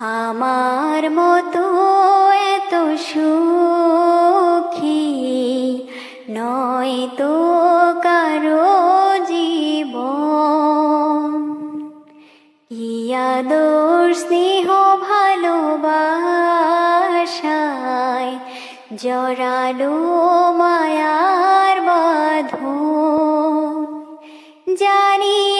আমার মতো এত সুখী নয় তো কারও জীবন। ইয়াদোর স্নেহ, ভালোবাসায় জড়ালো মায়ার বাঁধন। জানি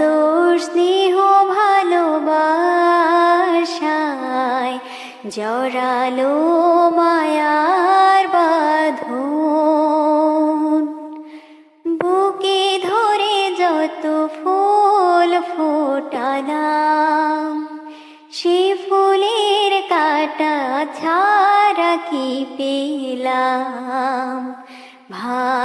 দোষ, স্নেহ, ভালোবাসায় জড়ালো মায়ার বাঁধন। বুকে ধরে যত ফুল ফোটালাম, সে ফুলের কাটা ছাড়া কি পেলাম?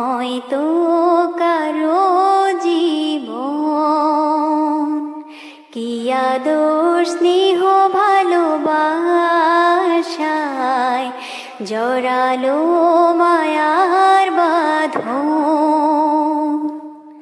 নয় তো কারও জীবন। কিয়া দোষ স্নেহ ভালোবাসায় জড়ালো মায়ার বাঁধন।